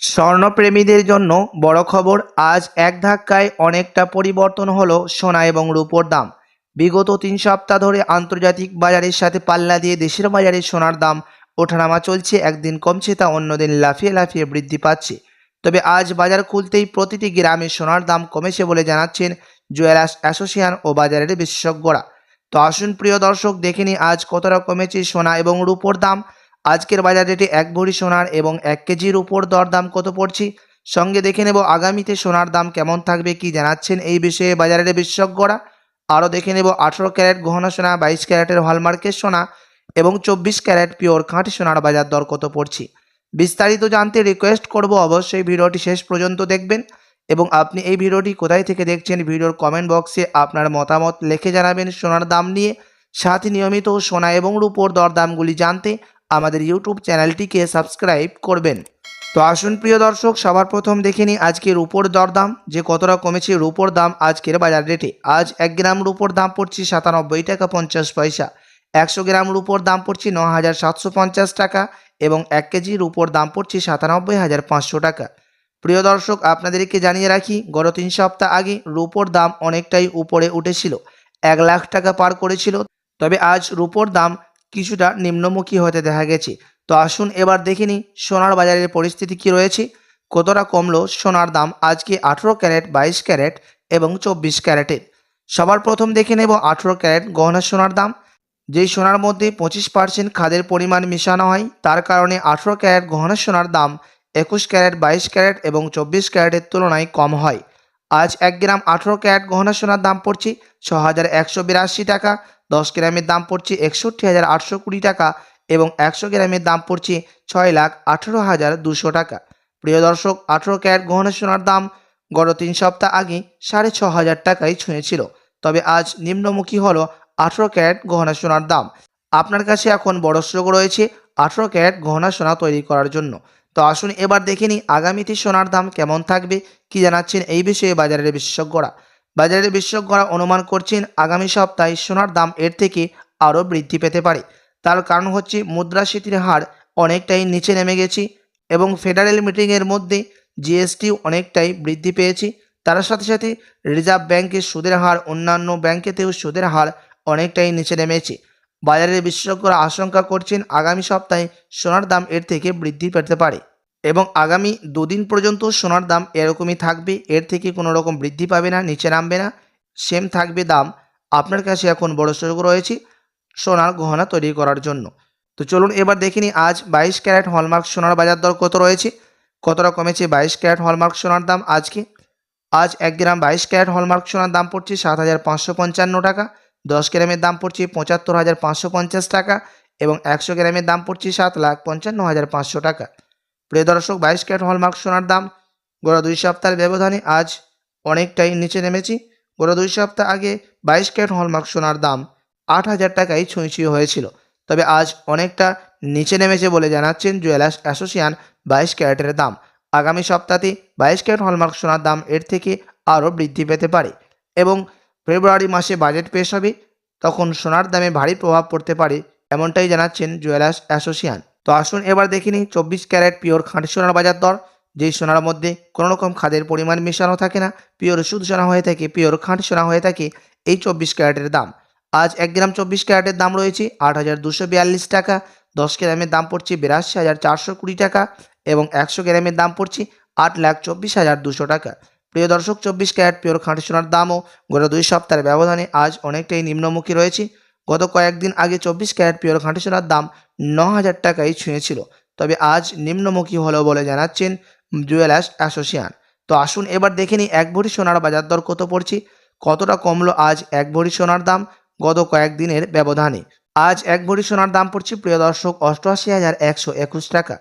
স্বর্ণপ্রেমীদের জন্য বড় খবর, আজ এক ধাক্কায় অনেকটা পরিবর্তন হলো সোনা এবং রূপোর দাম। বিগত তিন সপ্তাহ ধরে আন্তর্জাতিক বাজারের সাথে পাল্লা দিয়ে দেশের বাজারে সোনার দাম ওঠানামা চলছে, একদিন কমছে তা অন্যদিন লাফিয়ে লাফিয়ে বৃদ্ধি পাচ্ছে। তবে আজ বাজার খুলতেই প্রতিটি গ্রামে সোনার দাম কমেছে বলে জানাচ্ছেন জুয়েলার্স অ্যাসোসিয়েশন ও বাজারের বিশেষজ্ঞরা। তো আসুন প্রিয় দর্শক, দেখে নিই আজ কতটা কমেছে সোনা এবং রূপোর দাম। আজকের বাজার রেটে এক ভরি সোনার এবং এক কেজির উপর দরদাম কত পড়ছি? সঙ্গে দেখে নেব আগামীতে সোনার দাম কেমন থাকবে কি জানাচ্ছেন এই বিষয়ে বাজারের বিশেষজ্ঞরা। আরও দেখে নেব আঠেরো ক্যারেট গহনা সোনা, বাইশ ক্যারেটের হলমার্কের সোনা এবং চব্বিশ ক্যারেট পিওর খাঁটি সোনার বাজার দর কত পড়ছে? বিস্তারিত জানতে রিকোয়েস্ট করব অবশ্যই ভিডিওটি শেষ পর্যন্ত দেখবেন এবং আপনি এই ভিডিওটি কোথায় থেকে দেখছেন ভিডিওর কমেন্ট বক্সে আপনার মতামত লিখে জানাবেন সোনার দাম নিয়ে। সাথে নিয়মিত সোনা এবং রূপোর দরদামগুলি জানতে আমাদের ইউটিউব চ্যানেলটিকে সাবস্ক্রাইব করবেন। তো আসুন প্রিয় দর্শক, সবার প্রথম দেখে নিই আজকের রূপোর দরদাম। যে কতটা কমেছে রূপোর দাম আজকের বাজার রেটে? আজ এক গ্রাম রূপোর দাম পড়ছে সাতানব্বই টাকা পঞ্চাশ পয়সা। একশো গ্রাম রূপোর দাম পড়ছে ন হাজার সাতশো পঞ্চাশ টাকা এবং এক কেজি রূপোর দাম পড়ছে সাতানব্বই হাজার পাঁচশো টাকা। প্রিয় দর্শক, আপনাদেরকে জানিয়ে রাখি, গত তিন সপ্তাহ আগে রূপোর দাম অনেকটাই উপরে উঠেছিল। এক লাখ টাকা পার করেছিল। তবে আজ রূপোর দাম কিছুটা নিম্নমুখী হতে দেখা গেছে। তো আসুন এবার দেখে নিই সোনার বাজারের পরিস্থিতি কি রয়েছে। কতটা কমলো সোনার দাম আজকে আঠেরো ক্যারেট, বাইশ ক্যারেট এবং চব্বিশ ক্যারেটের। সবার প্রথম দেখে নেব আঠেরো ক্যারেট গহনা সোনার দাম। যেই সোনার মধ্যে পঁচিশ পার্সেন্ট খাদের পরিমাণ মেশানো হয়, তার কারণে আঠেরো ক্যারেট গহনা সোনার দাম একুশ ক্যারেট, বাইশ ক্যারেট এবং চব্বিশ ক্যারেটের তুলনায় কম হয়। আজ এক গ্রাম আঠেরো ক্যারেট গহনা সোনার দাম পড়ছে ছ হাজার একশো বিরাশি টাকা। দশ গ্রামের দাম পড়ছে একষট্টি হাজার আটশো কুড়ি টাকা এবং একশো গ্রামের দাম পড়ছে ছয় লাখ আঠেরো হাজার দুশো টাকা। প্রিয় দর্শক, আঠেরো ক্যারেট গহনা সোনার দাম গত তিন সপ্তাহ আগে সাড়ে ছ হাজার টাকায় ছুঁয়েছিল। তবে আজ নিম্নমুখী হলো আঠেরো ক্যারেট গহনা সোনার দাম। আপনার কাছে এখন বড় সুযোগ রয়েছে আঠেরো ক্যারেট গহনা সোনা তৈরি করার জন্য। তো আসুন এবার দেখে নিই আগামীতে সোনার দাম কেমন থাকবে, কি জানাচ্ছেন এই বিষয়ে বাজারের বিশেষজ্ঞরা। বাজারের বিশেষজ্ঞরা অনুমান করছেন, আগামী সপ্তাহে সোনার দাম এর থেকে আরও বৃদ্ধি পেতে পারে। তার কারণ হচ্ছে, মুদ্রাস্ফীতির হার অনেকটাই নিচে নেমে গেছে এবং ফেডারেল মিটিংয়ের মধ্যে জিএসটি অনেকটাই বৃদ্ধি পেয়েছে। তার সাথে সাথে রিজার্ভ ব্যাংকের সুদের হার অন্যান্য ব্যাংকেতেও সুদের হার অনেকটাই নিচে নেমেছে। বাজারের বিশেষজ্ঞরা আশঙ্কা করছেন, আগামী সপ্তাহে সোনার দাম এর থেকে বৃদ্ধি পেতে পারে। এবং আগামী দুদিন পর্যন্ত সোনার দাম এরকমই থাকবে, এর থেকে কোনো রকম বৃদ্ধি পাবে না, নিচে নামবে না সেম থাকবে দাম আপনার কাছে এখন বড় সুযোগ রয়েছে সোনার গহনা তৈরি করার জন্য। তো চলুন এবার দেখে নিই, আজ বাইশ ক্যারেট হলমার্ক সোনার বাজার দর কত রয়েছে? কতটা কমেছে বাইশ ক্যারেট হলমার্ক সোনার দাম আজকে? আজ এক গ্রাম বাইশ ক্যারেট হলমার্ক সোনার দাম পড়ছে সাত হাজার পাঁচশো পঞ্চান্ন টাকা, দশ গ্রামের দাম পড়ছে পঁচাত্তর হাজার পাঁচশো পঞ্চাশ টাকা এবং একশো গ্রামের দাম পড়ছে সাত লাখ পঞ্চান্ন হাজার পাঁচশো টাকা। প্রিয় দর্শক, বাইশ ক্যারেট হলমার্ক সোনার দাম। গত দুই সপ্তাহের ব্যবধানে আজ অনেকটাই নিচে নেমেছি। গত দুই সপ্তাহ আগে বাইশ ক্যারেট হলমার্ক সোনার দাম আট হাজার টাকায় ছুঁই হয়েছিল। তবে আজ অনেকটা নিচে নেমেছে বলে জানাচ্ছেন জুয়েলার্স অ্যাসোসিয়ান বাইশ ক্যারেটের দাম। আগামী সপ্তাহে বাইশ ক্যারেট হলমার্ক সোনার দাম এর থেকে আরও বৃদ্ধি পেতে পারে এবং ফেব্রুয়ারি মাসে বাজেট পেশ হবে, তখন সোনার দামে ভারী প্রভাব পড়তে পারে, এমনটাই জানাচ্ছেন জুয়েলার্স অ্যাসোসিয়েশন। তো আসুন এবার দেখে নিই চব্বিশ ক্যারেট পিওর খাঁটি সোনার বাজার দর। যেই সোনার মধ্যে কোনো রকম খাদের পরিমাণ মেশানো থাকে না, পিওর শুদ্ধ সোনা হয়ে থাকে, পিওর খাঁটি সোনা হয়ে থাকে এই চব্বিশ ক্যারেটের দাম। আজ এক গ্রাম চব্বিশ ক্যারেটের দাম রয়েছে আট হাজার দুশো বিয়াল্লিশ টাকা, দশ গ্রামের দাম পড়ছে বিরাশি হাজার চারশো কুড়ি টাকা এবং একশো গ্রামের দাম পড়ছে আট লাখ চব্বিশ হাজার দুশো টাকা। প্রিয় দর্শক, চব্বিশ ক্যারেট পিওর খাঁটি সোনার দামও গত দুই সপ্তাহের ব্যবধানে আজ অনেকটাই নিম্নমুখী রয়েছে। গত কয়েকদিন আগে চব্বিশ ক্যারেট পিওর খাঁটি সোনার দাম ন হাজার টাকায় ছুঁয়েছিল। তবে আজ নিম্নমুখী হলো বলে জানাচ্ছেন জুয়েলার্স অ্যাসোসিয়েশন। তো আসুন এবার দেখে নিই এক ভরি সোনার বাজার দর কত পড়ছে, কতটা কমলো আজ এক ভরি সোনার দাম গত কয়েকদিনের ব্যবধানে। আজ এক ভরি সোনার দাম পড়ছে, প্রিয় দর্শক, অষ্টআশি হাজার একশো একুশ টাকা।